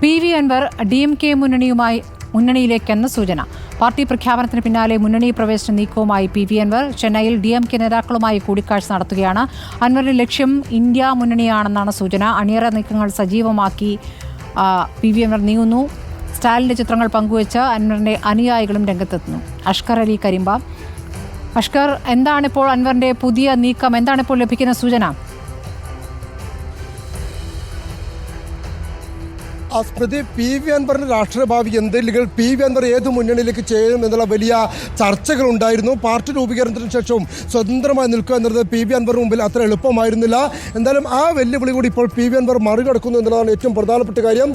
P V Anvar D M K മുന്നണിയുമായി മുന്നണിയിലേക്കെന്ന സൂചന. Party പ്രഖ്യാപനത്തിന് പിന്നാലെ മുന്നണി പ്രവേശന നീക്കവുമായി പി വി അൻവർ ചെന്നൈയിൽ ഡി എം കെ നേതാക്കളുമായി കൂടിക്കാഴ്ച നടത്തുകയാണ്. അൻവറിന്റെ ലക്ഷ്യം ഇന്ത്യ മുന്നണിയാണെന്നാണ് സൂചന. അണിയറ നീക്കങ്ങൾ സജീവമാക്കി പി വി അൻവർ നീങ്ങുന്നു. സ്റ്റാലിന്റെ ചിത്രങ്ങൾ പങ്കുവച്ച് അൻവറിന്റെ അനുയായികളും രംഗത്തെത്തുന്നു. അഷ്കർ അലി കരിമ്പ. അഷ്കർ എന്താണിപ്പോൾ അൻവറിന്റെ പുതിയ നീക്കം? എന്താണിപ്പോൾ ലഭിക്കുന്ന സൂചന? സ്മൃതി പി വി അൻവറിന്റെ രാഷ്ട്രീയ ഭാവി എന്തെങ്കിലും പി വി അൻവർ ഏത് മുന്നണിയിലേക്ക് ചേരും എന്നുള്ള വലിയ ചർച്ചകൾ ഉണ്ടായിരുന്നു പാർട്ടി രൂപീകരണത്തിന് ശേഷവും സ്വതന്ത്രമായി നിൽക്കുക എന്നുള്ളത് പി വി അൻവറിന് മുമ്പിൽ അത്ര എളുപ്പമായിരുന്നില്ല. എന്തായാലും ആ വെല്ലുവിളി കൂടി ഇപ്പോൾ പി വി അൻവർ മറികടക്കുന്നു എന്നുള്ളതാണ് ഏറ്റവും പ്രധാനപ്പെട്ട കാര്യം.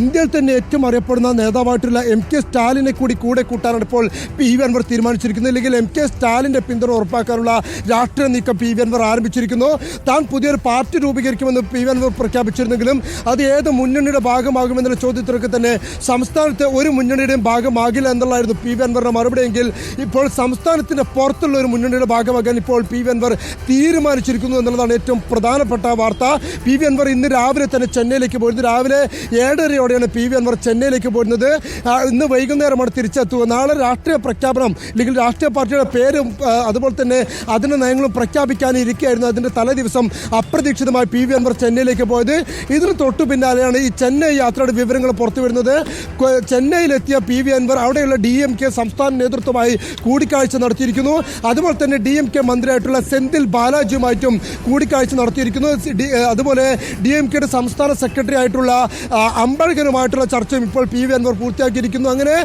ഇന്ത്യയിൽ തന്നെ ഏറ്റവും അറിയപ്പെടുന്ന നേതാവായിട്ടുള്ള എം കെ സ്റ്റാലിനെ കൂടി കൂടെ കൂട്ടാനാണ് ഇപ്പോൾ പി വി അൻവർ തീരുമാനിച്ചിരിക്കുന്നത്. ഇല്ലെങ്കിൽ എം കെ സ്റ്റാലിന്റെ പിന്തുണ ഉറപ്പാക്കാനുള്ള രാഷ്ട്രീയ നീക്കം പി വി അൻവർ ആരംഭിച്ചിരിക്കുന്നു. താൻ പുതിയൊരു പാർട്ടി രൂപീകരിക്കുമെന്ന് പി വി അൻവർ പ്രഖ്യാപിച്ചിരുന്നെങ്കിലും അത് ഏത് മുന്നണിയുടെ ഭാഗമാകുമെന്നുള്ള ചോദ്യത്തിനൊക്കെ തന്നെ സംസ്ഥാനത്തെ ഒരു മുന്നണിയുടെയും ഭാഗമാകില്ല എന്നുള്ളതായിരുന്നു പി വി അൻവറിന്റെ മറുപടിയെങ്കിൽ ഇപ്പോൾ സംസ്ഥാനത്തിന്റെ പുറത്തുള്ള ഒരു മുന്നണിയുടെ ഭാഗമാകാൻ ഇപ്പോൾ പി വി അൻവർ തീരുമാനിച്ചിരിക്കുന്നു എന്നുള്ളതാണ് ഏറ്റവും പ്രധാനപ്പെട്ട വാർത്ത. പി വി അൻവർ ഇന്ന് രാവിലെ തന്നെ ചെന്നൈയിലേക്ക് പോയിരുന്നു. രാവിലെ ഏഴരയോടെയാണ് പി വി അൻവർ ചെന്നൈയിലേക്ക് പോരുന്നത്. ഇന്ന് വൈകുന്നേരമാണ് തിരിച്ചെത്തുക. നാളെ രാഷ്ട്രീയ പ്രഖ്യാപനം അല്ലെങ്കിൽ രാഷ്ട്രീയ പാർട്ടിയുടെ പേരും അതുപോലെ തന്നെ അതിന്റെ നയങ്ങളും പ്രഖ്യാപിക്കാനിരിക്കുകയായിരുന്നു അതിന്റെ തലേ ദിവസം അപ്രതീക്ഷിതമായി പി വി അൻവർ ചെന്നൈയിലേക്ക് പോയത്. ഇതിന് തൊട്ടു പിന്നാലെയാണ് ഈ ചെന്നൈ യാത്രയുടെ വിവരങ്ങൾ പുറത്തു വരുന്നത് ചെന്നൈയിലെത്തിയ പി വി അൻവർ അവിടെയുള്ള ഡി എം കെ സംസ്ഥാന നേതൃത്വമായി കൂടിക്കാഴ്ച നടത്തിയിരിക്കുന്നു. അതുപോലെ തന്നെ ഡി എം കെ മന്ത്രിയായിട്ടുള്ള സെന്തിൽ ബാലാജിയുമായിട്ടും കൂടിക്കാഴ്ച നടത്തിയിരിക്കുന്നു. അതുപോലെ ഡി എം കെയുടെ സംസ്ഥാന സെക്രട്ടറി ആയിട്ടുള്ള അമ്പഴകനുമായിട്ടുള്ള ചർച്ചയും ഇപ്പോൾ പി വി അൻവർ പൂർത്തിയാക്കിയിരിക്കുന്നു. അങ്ങനെ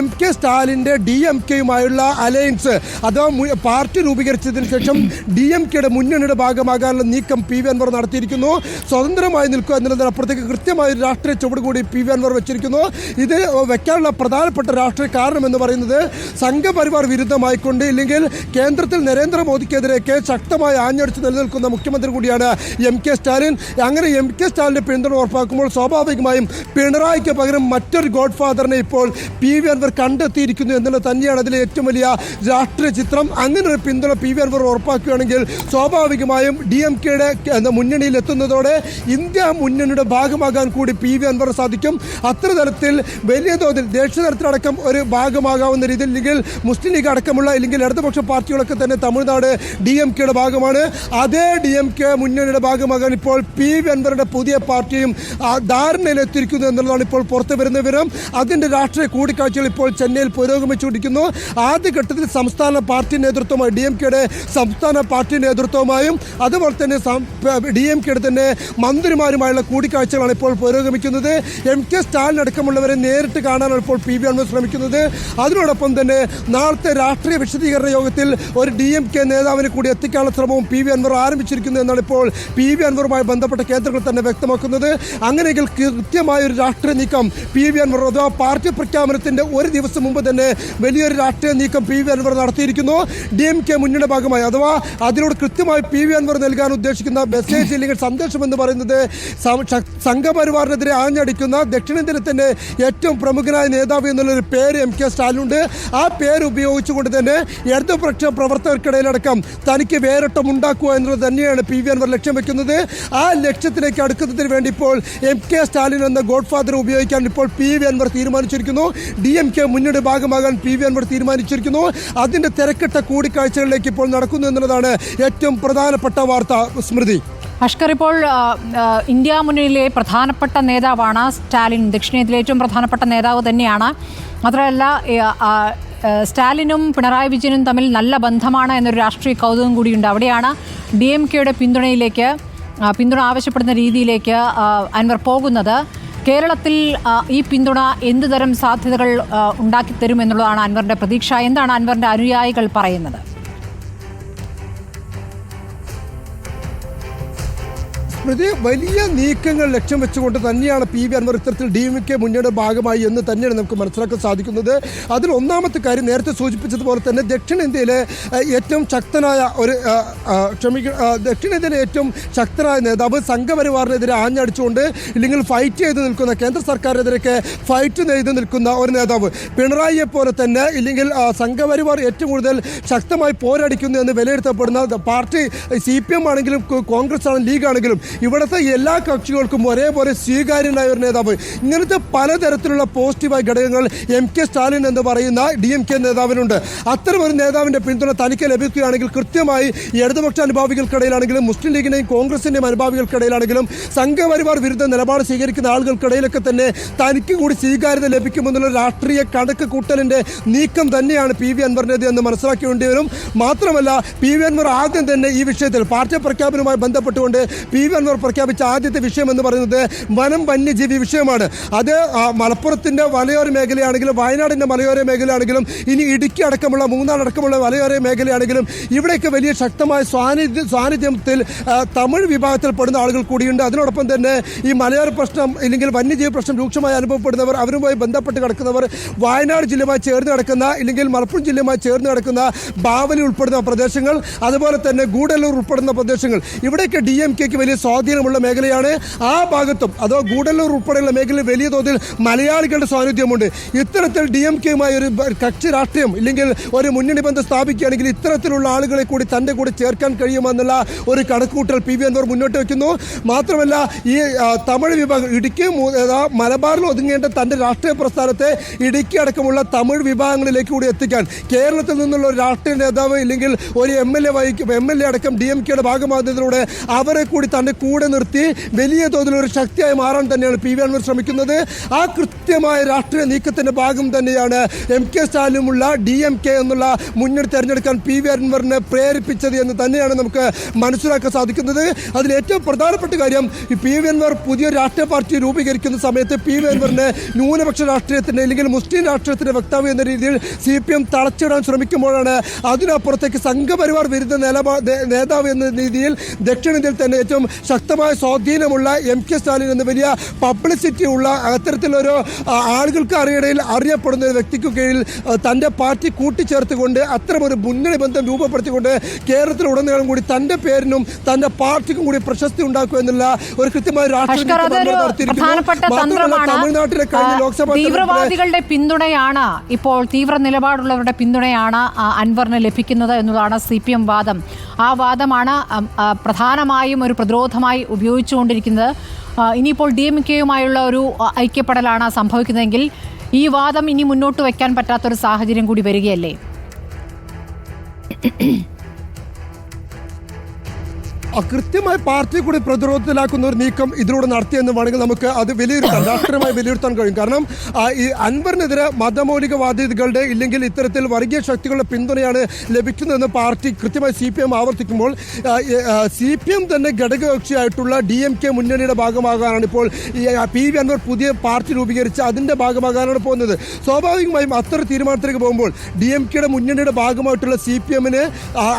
എം കെ സ്റ്റാലിന്റെ ഡി എം കെയുമായുള്ള അലയൻസ് അഥവാ പാർട്ടി രൂപീകരിച്ചതിന് ശേഷം ഡി എം കെയുടെ മുന്നണിയുടെ ഭാഗമാകാനുള്ള നീക്കം പി വി അൻവർ നടത്തിയിരിക്കുന്നു. സ്വതന്ത്രമായി നിൽക്കുക എന്നുള്ളതിനപ്പുറത്തേക്ക് കൃത്യമായ രാഷ്ട്രീയ ചുവട് കൂടി പി വി അൻവർ വെച്ചിരിക്കുന്നു. ഇത് വെക്കാനുള്ള പ്രധാനപ്പെട്ട രാഷ്ട്രീയ കാരണം എന്ന് പറയുന്നത് സംഘപരിവാർ വിരുദ്ധമായിക്കൊണ്ട് ഇല്ലെങ്കിൽ കേന്ദ്രത്തിൽ നരേന്ദ്രമോദിക്കെതിരെയൊക്കെ ശക്തമായി ആഞ്ഞടിച്ച് നിലനിൽക്കുന്ന മുഖ്യമന്ത്രി കൂടിയാണ് എം കെ സ്റ്റാലിൻ. അങ്ങനെ എം കെ സ്റ്റാലിന്റെ പിന്തുണ ഉറപ്പാക്കുമ്പോൾ സ്വാഭാവികമായും പിണറായിക്ക് പകരം മറ്റൊരു ഗോഡ് ഫാദറിനെ ഇപ്പോൾ പി വി അൻവർ കണ്ടെത്തിയിരിക്കുന്നു എന്നുള്ളത് തന്നെയാണ് അതിലെ ഏറ്റവും വലിയ രാഷ്ട്രീയ ചിത്രം. അങ്ങനെ ഒരു പിന്തുണ പി വി അൻവർ ഉറപ്പാക്കുകയാണെങ്കിൽ സ്വാഭാവികമായും ഡി എം കെയുടെ മുന്നണിയിൽ എത്തുന്നതോടെ ഇന്ത്യ മുന്നണിയുടെ ഭാഗമാകാൻ കൂടി പി വി അൻവർ സാധിക്കും അത്ര തരത്തിൽ വലിയ തോതിൽ ദേശീയ തലത്തിലടക്കം ഒരു ഭാഗമാകാവുന്ന രീതിയിൽ അല്ലെങ്കിൽ മുസ്ലിം ലീഗ് അടക്കമുള്ള അല്ലെങ്കിൽ ഇടതുപക്ഷ പാർട്ടികളൊക്കെ തന്നെ തമിഴ്നാട് ഡി എം കെയുടെ ഭാഗമാണ്. അതേ ഡി എം കെ മുന്നണിയുടെ ഭാഗമാകാൻ ഇപ്പോൾ പി വി അൻവറുടെ പുതിയ പാർട്ടിയും ധാരണയിലെത്തിയിരിക്കുന്നു എന്നുള്ളതാണ് ഇപ്പോൾ പുറത്തു വരുന്ന വിവരം. അതിന്റെ രാഷ്ട്രീയ കൂടിക്കാഴ്ചകൾ ഇപ്പോൾ ചെന്നൈയിൽ പുരോഗമിച്ചുകൊണ്ടിരിക്കുന്നു. ആദ്യഘട്ടത്തിൽ സംസ്ഥാന പാർട്ടി നേതൃത്വമായി ഡി എം കെയുടെ സംസ്ഥാന പാർട്ടി നേതൃത്വമായും അതുപോലെ തന്നെ ഡി എം കെയുടെ തന്നെ മന്ത്രിമാരുമായുള്ള കൂടിക്കാഴ്ചകളാണ് ഇപ്പോൾ പുരോഗമിക്കുന്നത്. എം കെ സ്റ്റാലിൻ അടക്കമുള്ളവരെ നേരിട്ട് കാണാനാണ് ഇപ്പോൾ പി ബി അൻവർ ശ്രമിക്കുന്നത്. അതിനോടൊപ്പം തന്നെ നാളത്തെ രാഷ്ട്രീയ വിശദീകരണ യോഗത്തിൽ ഒരു ഡി എം കെ നേതാവിനെ കൂടി എത്തിക്കാനുള്ള ശ്രമവും പി വി അൻവർ ആരംഭിച്ചിരിക്കുന്നു എന്നാണ് ഇപ്പോൾ പി വി അൻവറുമായി ബന്ധപ്പെട്ട കേന്ദ്രങ്ങൾ തന്നെ വ്യക്തമാക്കുന്നത്. അങ്ങനെയെങ്കിൽ കൃത്യമായ ഒരു രാഷ്ട്രീയ നീക്കം പി വി അൻവർ അഥവാ പാർട്ടി പ്രഖ്യാപനത്തിന്റെ ഒരു ദിവസം മുമ്പ് തന്നെ വലിയൊരു രാഷ്ട്രീയ നീക്കം പി വി അൻവർ നടത്തിയിരിക്കുന്നു. ഡി എം കെ മുന്നണിയുടെ ഭാഗമായി അഥവാ അതിനോട് കൃത്യമായി പി വി അൻവർ നൽകാൻ ഉദ്ദേശിക്കുന്ന മെസ്സേജ് അല്ലെങ്കിൽ സന്ദേശം എന്ന് പറയുന്നത് സംഘപരിവാറിനെതിരെ ആഞ്ഞടിക്കുന്ന ദക്ഷിണേന്ത്യയിലെ ഏറ്റവും പ്രമുഖനായ നേതാവ് എന്നുള്ളൊരു പേര് എം കെ സ്റ്റാലിനുണ്ട്. ആ പേര് ഉപയോഗിച്ചുകൊണ്ട് തന്നെ ഇടതുപക്ഷ പ്രവർത്തകർക്കിടയിലടക്കം തനിക്ക് വേരട്ടം ഉണ്ടാക്കുക എന്നുള്ളത് തന്നെയാണ് പി വി അൻവർ ലക്ഷ്യം വെക്കുന്നത്. ആ ലക്ഷ്യത്തിലേക്ക് അടുക്കുന്നതിന് വേണ്ടി ഇപ്പോൾ എം കെ സ്റ്റാലിൻ എന്ന ഗോഡ് ഫാദർ ഉപയോഗിക്കാൻ ഇപ്പോൾ പി വി അൻവർ തീരുമാനിച്ചിരിക്കുന്നു. ഡി എം കെ മുന്നണി ഭാഗമാകാൻ പി വി അൻവർ തീരുമാനിച്ചിരിക്കുന്നു. അതിന്റെ തിരക്കിട്ട കൂടിക്കാഴ്ചകളിലേക്ക് ഇപ്പോൾ നടക്കുന്നു എന്നുള്ളതാണ് ഏറ്റവും പ്രധാനപ്പെട്ട വാർത്ത. സ്മൃതി. അഷ്കർ ഇപ്പോൾ ഇന്ത്യ മുന്നണിയിലെ പ്രധാനപ്പെട്ട നേതാവാണ് സ്റ്റാലിൻ. ദക്ഷിണേന്ത്യയിലെ ഏറ്റവും പ്രധാനപ്പെട്ട നേതാവ് തന്നെയാണ്. മാത്രമല്ല സ്റ്റാലിനും പിണറായി വിജയനും തമ്മിൽ നല്ല ബന്ധമാണ് എന്നൊരു രാഷ്ട്രീയ കൗതുകം കൂടിയുണ്ട്. അവിടെയാണ് ഡി എം കെയുടെ പിന്തുണയിലേക്ക് പിന്തുണ ആവശ്യപ്പെടുന്ന രീതിയിലേക്ക് അൻവർ പോകുന്നത്. കേരളത്തിൽ ഈ പിന്തുണ എന്തുതരം സാധ്യതകൾ ഉണ്ടാക്കിത്തരും എന്നുള്ളതാണ് അൻവറിന്റെ പ്രതീക്ഷ. എന്താണ് അൻവറിന്റെ അനുയായികൾ പറയുന്നത്? സ്മൃതി വലിയ നീക്കങ്ങൾ ലക്ഷ്യം വെച്ചുകൊണ്ട് തന്നെയാണ് പി വി അൻവർ ഇത്തരത്തിൽ ഡി എം കെ മുന്നണിയുടെ ഭാഗമായി എന്ന് തന്നെയാണ് നമുക്ക് മനസ്സിലാക്കാൻ സാധിക്കുന്നത്. അതിൽ ഒന്നാമത്തെ കാര്യം നേരത്തെ സൂചിപ്പിച്ചതുപോലെ തന്നെ ദക്ഷിണേന്ത്യയിലെ ഏറ്റവും ശക്തനായ ഒരു ക്ഷമിക്ക ദക്ഷിണേന്ത്യയിലെ ഏറ്റവും ശക്തനായ നേതാവ് സംഘപരിവാറിനെതിരെ ആഞ്ഞടിച്ചുകൊണ്ട് ഇല്ലെങ്കിൽ ഫൈറ്റ് ചെയ്ത് നിൽക്കുന്ന കേന്ദ്ര സർക്കാരിനെതിരെയൊക്കെ ഫൈറ്റ് ചെയ്ത് നിൽക്കുന്ന ഒരു നേതാവ്. പിണറായിയെ പോലെ തന്നെ ഇല്ലെങ്കിൽ സംഘപരിവാർ ഏറ്റവും കൂടുതൽ ശക്തമായി പോരാടിക്കുന്നു എന്ന് വിലയിരുത്തപ്പെടുന്ന പാർട്ടി സി പി എം ആണെങ്കിലും കോൺഗ്രസ് ആണെങ്കിലും ലീഗ് ആണെങ്കിലും ഇവിടുത്തെ എല്ലാ കക്ഷികൾക്കും ഒരേപോലെ സ്വീകാര്യനായ ഒരു നേതാവ്. ഇങ്ങനത്തെ പലതരത്തിലുള്ള പോസിറ്റീവായ ഘടകങ്ങൾ എം കെ സ്റ്റാലിൻ എന്ന് പറയുന്ന ഡി എം കെ നേതാവിനുണ്ട്. അത്തരം ഒരു നേതാവിന്റെ പിന്തുണ തനിക്ക് ലഭിക്കുകയാണെങ്കിൽ കൃത്യമായി ഇടതുപക്ഷ അനുഭാവികൾക്കിടയിലാണെങ്കിലും മുസ്ലിം ലീഗിന്റെയും കോൺഗ്രസിന്റെയും അനുഭാവികൾക്കിടയിലാണെങ്കിലും സംഘപരിവാർ വിരുദ്ധ നിലപാട് സ്വീകരിക്കുന്ന ആളുകൾക്കിടയിലൊക്കെ തന്നെ തനിക്ക് കൂടി സ്വീകാര്യത ലഭിക്കുമെന്നുള്ള രാഷ്ട്രീയ കണക്ക് കൂട്ടലിന്റെ നീക്കം തന്നെയാണ് പി വി അൻവറിന്റെത് എന്ന് മനസ്സിലാക്കേണ്ടി വരും. മാത്രമല്ല പി വി അൻവർ ആദ്യം തന്നെ ഈ വിഷയത്തിൽ പാർട്ടി പ്രഖ്യാപനവുമായി ബന്ധപ്പെട്ടുകൊണ്ട് പി വി അൻവർ പ്രഖ്യാപിച്ച ആദ്യത്തെ വിഷയം എന്ന് പറയുന്നത് വനം വന്യജീവി വിഷയമാണ്. അത് മലപ്പുറത്തിന്റെ മലയോര മേഖലയാണെങ്കിലും വയനാടിന്റെ മലയോര മേഖലയാണെങ്കിലും ഇനി ഇടുക്കി അടക്കമുള്ള മൂന്നാർ അടക്കമുള്ള മലയോര മേഖലയാണെങ്കിലും ഇവിടെയൊക്കെ വലിയ ശക്തമായ സ്വാനിധ്യ സാന്നിധ്യത്തിൽ തമിഴ് വിഭാഗത്തിൽപ്പെടുന്ന ആളുകൾ കൂടിയുണ്ട്. അതിനോടൊപ്പം തന്നെ ഈ മലയോര പ്രശ്നം ഇല്ലെങ്കിൽ വന്യജീവി പ്രശ്നം രൂക്ഷമായി അനുഭവപ്പെടുന്നവർ അവരുമായി ബന്ധപ്പെട്ട് കിടക്കുന്നവർ വയനാട് ജില്ലയുമായി ചേർന്ന് കിടക്കുന്ന ഇല്ലെങ്കിൽ മലപ്പുറം ജില്ലയുമായി ചേർന്ന് കിടക്കുന്ന ബാവലി ഉൾപ്പെടുന്ന പ്രദേശങ്ങൾ അതുപോലെ തന്നെ ഗൂഡല്ലൂർ ഉൾപ്പെടുന്ന പ്രദേശങ്ങൾ. ഇവിടെയൊക്കെ ഡി എം കെക്ക് വലിയ സ്വാധീനമുള്ള മേഖലയാണ് ആ ഭാഗത്തും. അതോ ഗൂഡല്ലൂർ ഉൾപ്പെടെയുള്ള മേഖലയിൽ വലിയ തോതിൽ മലയാളികളുടെ സാന്നിധ്യമുണ്ട്. ഇത്തരത്തിൽ ഡി എം കെയുമായി ഒരു കക്ഷി രാഷ്ട്രീയം ഇല്ലെങ്കിൽ ഒരു മുന്നണി ബന്ധം സ്ഥാപിക്കുകയാണെങ്കിൽ ഇത്തരത്തിലുള്ള ആളുകളെ കൂടി തന്റെ കൂടെ ചേർക്കാൻ കഴിയുമെന്നുള്ള ഒരു കണക്കുകൂട്ടൽ പി വി അൻവർ മുന്നോട്ട് വയ്ക്കുന്നു മാത്രമല്ല ഈ തമിഴ് വിഭാഗം ഇടുക്കി മലബാറിൽ ഒതുങ്ങേണ്ട തന്റെ രാഷ്ട്രീയ പ്രസ്ഥാനത്തെ ഇടുക്കി അടക്കമുള്ള തമിഴ് വിഭാഗങ്ങളിലേക്ക് കൂടി എത്തിക്കാൻ കേരളത്തിൽ നിന്നുള്ള ഒരു രാഷ്ട്രീയ നേതാവ് ഇല്ലെങ്കിൽ ഒരു എം എൽ എ വഹിക്കും എം എൽ എ അടക്കം ഡി എം കെയുടെ ഭാഗമാകുന്നതിലൂടെ അവരെ കൂടി തന്റെ കൂടെ നിർത്തി വലിയ തോതിൽ ഒരു ശക്തിയായി മാറാൻ തന്നെയാണ് പി വി അൻവർ ശ്രമിക്കുന്നത്. ആ കൃത്യമായ രാഷ്ട്രീയ നീക്കത്തിന്റെ ഭാഗം തന്നെയാണ് എം കെ സ്റ്റാലിനുമുള്ള ഡി എം കെ എന്നുള്ള മുന്നണി തെരഞ്ഞെടുക്കാൻ പി വി അൻവറിനെ പ്രേരിപ്പിച്ചത് എന്ന് തന്നെയാണ് നമുക്ക് മനസ്സിലാക്കാൻ സാധിക്കുന്നത്. അതിൽ ഏറ്റവും പ്രധാനപ്പെട്ട കാര്യം പി വി അൻവർ പുതിയ രാഷ്ട്രീയ പാർട്ടി രൂപീകരിക്കുന്ന സമയത്ത് പി വി അൻവറിനെ ന്യൂനപക്ഷ രാഷ്ട്രീയത്തിന്റെ അല്ലെങ്കിൽ മുസ്ലിം രാഷ്ട്രീയത്തിന്റെ വക്താവ് എന്ന രീതിയിൽ സി പി എം തളച്ചിടാൻ ശ്രമിക്കുമ്പോഴാണ് അതിനപ്പുറത്തേക്ക് സംഘപരിവാർ വിരുദ്ധ നേതാവ് എന്ന രീതിയിൽ ദക്ഷിണേന്ത്യയിൽ തന്നെ ഏറ്റവും ശക്തമായ സ്വാധീനമുള്ള എം കെ സ്റ്റാലിൻ എന്ന വലിയ പബ്ലിസിറ്റി ഉള്ള അത്തരത്തിലൊരു ആളുകൾക്ക് അറിയിടയിൽ അറിയപ്പെടുന്ന ഒരു വ്യക്തിക്ക് കീഴിൽ തന്റെ പാർട്ടി കൂട്ടിച്ചേർത്തുകൊണ്ട് അത്തരമൊരു മുന്നണി ബന്ധം രൂപപ്പെടുത്തിക്കൊണ്ട് കേരളത്തിലുടനീളം കൂടി തന്റെ പേരിനും തന്റെ പാർട്ടിക്കും കൂടി പ്രശസ്തി ഉണ്ടാക്കുക എന്നുള്ള ഒരു കൃത്യമായ തമിഴ്നാട്ടിലെ കഴിഞ്ഞ ലോക്സഭാ തീവ്രവാദികളുടെ പിന്തുണയാണ് ഇപ്പോൾ തീവ്ര നിലപാടുള്ളവരുടെ പിന്തുണയാണ് അൻവറിന് ലഭിക്കുന്നത് എന്നതാണ് സി പി എം വാദം. ആ വാദമാണ് പ്രധാനമായും ഒരു പ്രതിരോധമായി ഉപയോഗിച്ചുകൊണ്ടിരിക്കുന്നത്. ഇനിയിപ്പോൾ ഡി എം കെയുമായുള്ള ഒരു ഐക്യപ്പെടലാണ് സംഭവിക്കുന്നതെങ്കിൽ ഈ വാദം ഇനി മുന്നോട്ട് വയ്ക്കാൻ പറ്റാത്തൊരു സാഹചര്യം കൂടി വരികയല്ലേ? കൃത്യമായി പാർട്ടിയെ കൂടി പ്രതിരോധത്തിലാക്കുന്ന ഒരു നീക്കം ഇതിലൂടെ നടത്തിയെന്ന് വേണമെങ്കിൽ നമുക്ക് അത് വിലയിരുത്താം. രാഷ്ട്രീയമായി വിലയിരുത്താൻ കഴിയും. കാരണം ഈ അൻവറിനെതിരെ മതമൗലികവാദികളുടെ ഇല്ലെങ്കിൽ ഇത്തരത്തിൽ വർഗീയ ശക്തികളുടെ പിന്തുണയാണ് ലഭിക്കുന്നതെന്ന് പാർട്ടി കൃത്യമായി സി പി എം ആവർത്തിക്കുമ്പോൾ സി പി എം തന്നെ ഘടകകക്ഷിയായിട്ടുള്ള ഡി എം കെ മുന്നണിയുടെ ഭാഗമാകാനാണ് ഇപ്പോൾ ഈ പി വി അൻവർ പുതിയ പാർട്ടി രൂപീകരിച്ച് അതിന്റെ ഭാഗമാകാനാണ് പോകുന്നത്. സ്വാഭാവികമായും അത്തരം തീരുമാനത്തിലേക്ക് പോകുമ്പോൾ ഡി എം കെയുടെ മുന്നണിയുടെ ഭാഗമായിട്ടുള്ള സി പി എമ്മിന്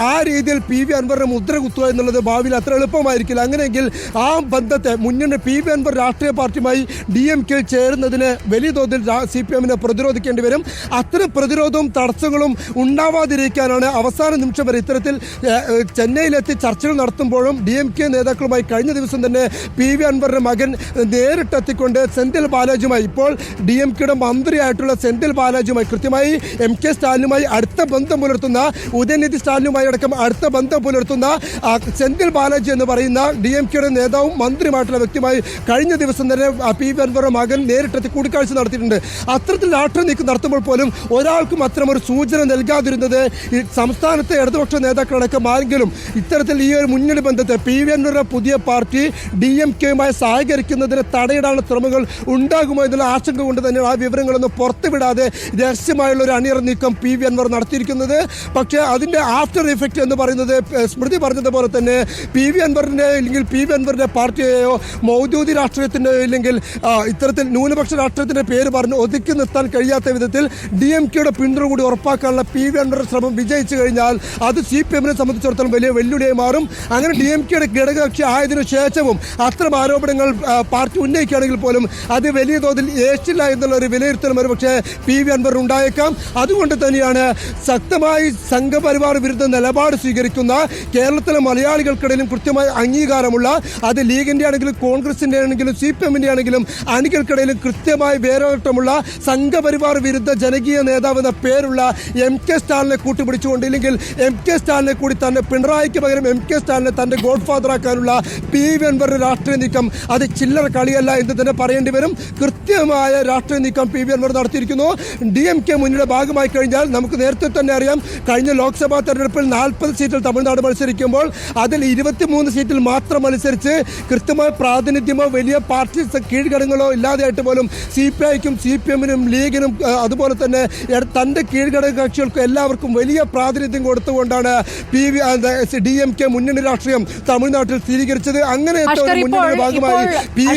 ആ രീതിയിൽ പി വി അൻവറിനെ മുദ്ര കുത്തുക എന്നുള്ളത് ഭാവിയിൽ അത്ര എളുപ്പമായിരിക്കില്ല. അങ്ങനെയെങ്കിൽ ആ ബന്ധത്തെ മുന്നണി പി വി അൻവർ രാഷ്ട്രീയ പാർട്ടിയുമായി ഡി എം കെ ചേരുന്നതിന് വലിയ തോതിൽ സി പി എമ്മിനെ പ്രതിരോധിക്കേണ്ടി വരും. അത്തരം പ്രതിരോധവും തടസ്സങ്ങളും ഉണ്ടാവാതിരിക്കാനാണ് അവസാന നിമിഷം വരെ ഇത്തരത്തിൽ ചെന്നൈയിലെത്തി ചർച്ചകൾ നടത്തുമ്പോഴും ഡി എം കെ നേതാക്കളുമായി കഴിഞ്ഞ ദിവസം തന്നെ പി വി അൻവറിന്റെ മകൻ നേരിട്ടെത്തിക്കൊണ്ട് സെന്തിൽ ബാലാജിയുമായി ഇപ്പോൾ ഡി എം കെയുടെ മന്ത്രിയായിട്ടുള്ള സെന്തിൽ ബാലാജിയുമായി കൃത്യമായി എം കെ സ്റ്റാലിനുമായി അടുത്ത ബന്ധം പുലർത്തുന്ന ഉദയനിധി സ്റ്റാലിനുമായി അടക്കം അടുത്ത ബന്ധം പുലർത്തുന്ന സെന്തിൽ ബാലാജി എന്ന് പറയുന്ന ഡി എം കെയുടെ നേതാവും മന്ത്രിയുമായിട്ടുള്ള വ്യക്തിയുമായി കഴിഞ്ഞ ദിവസം തന്നെ പി. വി. അൻവറുടെ മകൻ നേരിട്ടെത്തി കൂടിക്കാഴ്ച നടത്തിയിട്ടുണ്ട്. അത്തരത്തിൽ രാഷ്ട്രീയ നീക്കം നടത്തുമ്പോൾ പോലും ഒരാൾക്കും അത്തരമൊരു സൂചന നൽകാതിരുന്നത് ഈ സംസ്ഥാനത്തെ ഇടതുപക്ഷ നേതാക്കളടക്കം ആരെങ്കിലും. ഇത്തരത്തിൽ ഈ ഒരു മുന്നണി ബന്ധത്തെ പി. വി. അൻവറുടെ പുതിയ പാർട്ടി ഡി എം കെയുമായി സഹകരിക്കുന്നതിന് തടയിടാനുള്ള ശ്രമങ്ങൾ ഉണ്ടാകുമോ എന്നുള്ള ആശങ്ക കൊണ്ട് തന്നെ ആ വിവരങ്ങളൊന്നും പുറത്തുവിടാതെ രഹസ്യമായുള്ള ഒരു അണിയറ നീക്കം പി. വി. അൻവർ നടത്തിയിരിക്കുന്നത്. പക്ഷേ അതിന്റെ ആഫ്റ്റർ ഇഫക്റ്റ് എന്ന് പറയുന്നത് സ്മൃതി പറഞ്ഞതുപോലെ തന്നെ പി വി അൻവറിന്റെയോ ഇല്ലെങ്കിൽ പി വി അൻവറിന്റെ പാർട്ടിയെയോ മൗദൂദി രാഷ്ട്രീയത്തിന്റെയോ ഇല്ലെങ്കിൽ ഇത്തരത്തിൽ ന്യൂനപക്ഷ രാഷ്ട്രീയത്തിന്റെ പേര് പറഞ്ഞ് ഒതുക്കി നിർത്താൻ കഴിയാത്ത വിധത്തിൽ ഡി എം കെയുടെ പിന്തുണ കൂടി ഉറപ്പാക്കാനുള്ള പി വി അൻവറിന്റെ ശ്രമം വിജയിച്ചു കഴിഞ്ഞാൽ അത് സി പി എമ്മിനെ സംബന്ധിച്ചിടത്തോളം വലിയ വെല്ലുവിളിയായി മാറും. അങ്ങനെ ഡി എം കെയുടെ ഘടകകക്ഷി ആയതിനു ശേഷവും അത്തരം ആരോപണങ്ങൾ പാർട്ടി ഉന്നയിക്കുകയാണെങ്കിൽ പോലും അത് വലിയ തോതിൽ ഏറ്റില്ല എന്നുള്ള ഒരു വിലയിരുത്തലും ഒരു പക്ഷേ പി വി അൻവർ ഉണ്ടായേക്കാം. അതുകൊണ്ട് തന്നെയാണ് ശക്തമായി സംഘപരിവാർ വിരുദ്ധ നിലപാട് സ്വീകരിക്കുന്ന കേരളത്തിലെ മലയാളികൾക്ക് അണികൾക്കിടയിലും കൃത്യമായ അംഗീകാരമുള്ള അത് ലീഗിന്റെ ആണെങ്കിലും കോൺഗ്രസിന്റെ ആണെങ്കിലും സി പി എമ്മിന്റെ ആണെങ്കിലും അണികൾക്കിടയിലും കൃത്യമായ വേരോട്ടമുള്ള സംഘപരിവാർ വിരുദ്ധ ജനകീയ നേതാവ് എന്ന പേരുള്ള എം കെ സ്റ്റാലിനെ കൂട്ടുപിടിച്ചുകൊണ്ട് ഇല്ലെങ്കിൽ എം കെ സ്റ്റാലിനെ കൂടി തന്നെ പിണറായിക്ക് പകരം എം കെ സ്റ്റാലിനെ തന്റെ ഗോഡ് ഫാദർ ആക്കാനുള്ള പി വി അൻവറിന്റെ രാഷ്ട്രീയ നീക്കം അത് ചില്ലറ കളിയല്ല എന്ന് തന്നെ പറയേണ്ടി വരും. കൃത്യമായ രാഷ്ട്രീയ നീക്കം പി വി അൻവർ നടത്തിയിരിക്കുന്നു. ഡി എം കെ മുന്നിയുടെ ഭാഗമായി കഴിഞ്ഞാൽ നമുക്ക് നേരത്തെ തന്നെ അറിയാം കഴിഞ്ഞ ലോക്സഭാ തെരഞ്ഞെടുപ്പിൽ നാൽപ്പത് സീറ്റിൽ തമിഴ്നാട് മത്സരിക്കുമ്പോൾ അതിൽ ഇരുപത്തിമൂന്ന് സീറ്റിൽ മാത്രം മത്സരിച്ച് കൃത്യമായ പ്രാതിനിധ്യമോ വലിയ പാർട്ടി കീഴ്ഘടകങ്ങളോ ഇല്ലാതെയായിട്ട് പോലും സി പി ഐക്കും സി പി എമ്മിനും ലീഗിനും അതുപോലെ തന്നെ തന്റെ തന്റെ കീഴ്ഘടക കക്ഷികൾക്കും എല്ലാവർക്കും വലിയ പ്രാതിനിധ്യം കൊടുത്തുകൊണ്ടാണ് P V D M K മുന്നണി രാഷ്ട്രീയം തമിഴ്നാട്ടിൽ സ്ഥിരീകരിച്ചത്. അങ്ങനെ മുന്നണിയുടെ ഭാഗമായി പി